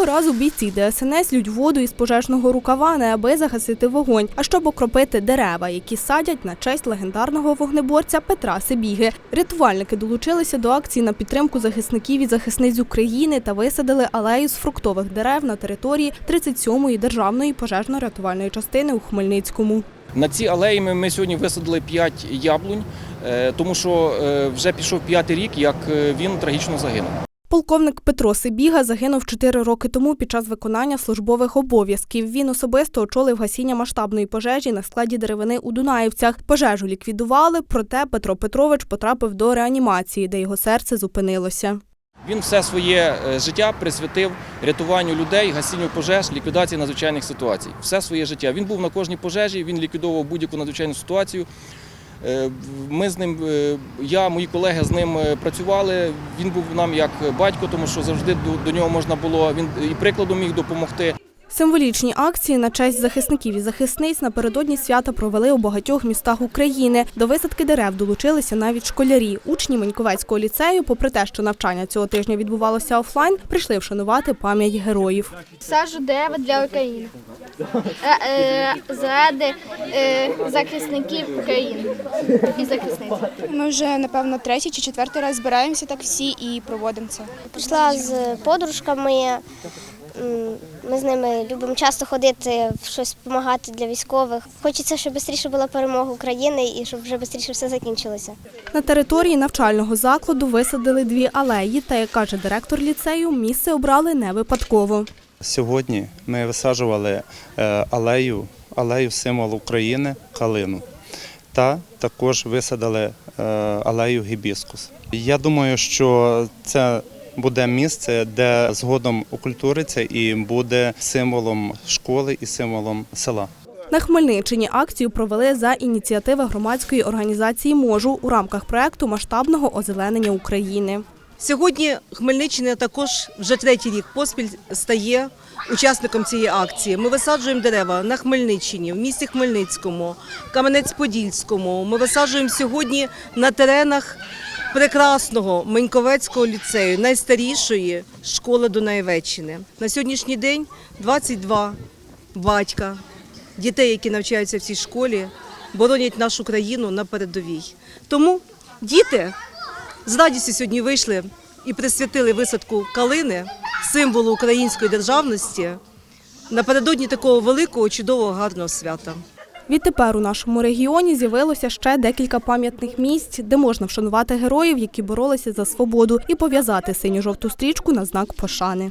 Цього разу бійці ДСНС лють воду із пожежного рукава, не аби загасити вогонь, а щоб окропити дерева, які садять на честь легендарного вогнеборця Петра Сибіги. Рятувальники долучилися до акції на підтримку захисників і захисниць України та висадили алею з фруктових дерев на території 37-ї державної пожежно-рятувальної частини у Хмельницькому. На ці алеї ми, ми сьогодні висадили 5 яблунь, е, тому що е, вже пішов п'ятий рік, як е, він трагічно загинув. Полковник Петро Сибіга загинув 4 роки тому під час виконання службових обов'язків. Він особисто очолив гасіння масштабної пожежі на складі деревини у Дунаївцях. Пожежу ліквідували, проте Петро Петрович потрапив до реанімації, де його серце зупинилося. Він все своє е, життя присвятив рятуванню людей, гасінню пожеж, ліквідації надзвичайних ситуацій. Все своє життя. Він був на кожній пожежі, він ліквідовував будь-яку надзвичайну ситуацію. Е, Ми з ним, е, я, мої колеги з ним е, працювали. Він був нам як батько, тому що завжди до, до нього можна було. Він і прикладом міг допомогти. Символічні акції на честь захисників і захисниць напередодні свята провели у багатьох містах України. До висадки дерев долучилися навіть школярі. Учні Маньковецького ліцею, попри те, що навчання цього тижня відбувалося офлайн, прийшли вшанувати пам'ять героїв. Саджу дерева для України. Е, е, Заради е, захисників України і захисниць. Ми вже напевно третій чи четвертий раз збираємося так всі і проводимо це. Прийшла з подружками. Ми з ними любимо часто ходити, щось допомагати для військових. Хочеться, щоб швидше була перемога України і щоб вже швидше все закінчилося. На території навчального закладу висадили дві алеї, та як каже директор ліцею, місце обрали не випадково. Сьогодні ми висаджували е, алею, алею символ України калину. Та також висадили е, алею гібіскус. Я думаю, що це буде місце, де згодом окультуриться і буде символом школи і символом села. На Хмельниччині акцію провели за ініціативи громадської організації Можу у рамках проекту масштабного озеленення України. Сьогодні Хмельниччина також вже третій рік поспіль стає учасником цієї акції. Ми висаджуємо дерева на Хмельниччині, в місті Хмельницькому, Кам'янець-Подільському. Ми висаджуємо сьогодні на теренах прекрасного Меньковецького ліцею, найстарішої школи Дунаєвеччини. На сьогоднішній день 22 батька дітей, які навчаються в цій школі, боронять нашу країну на передовій. Тому діти з радістю сьогодні вийшли і присвятили висадку калини, символу української державності, напередодні такого великого, чудового, гарного свята. Відтепер у нашому регіоні з'явилося ще декілька пам'ятних місць, де можна вшанувати героїв, які боролися за свободу, і пов'язати синьо-жовту стрічку на знак пошани.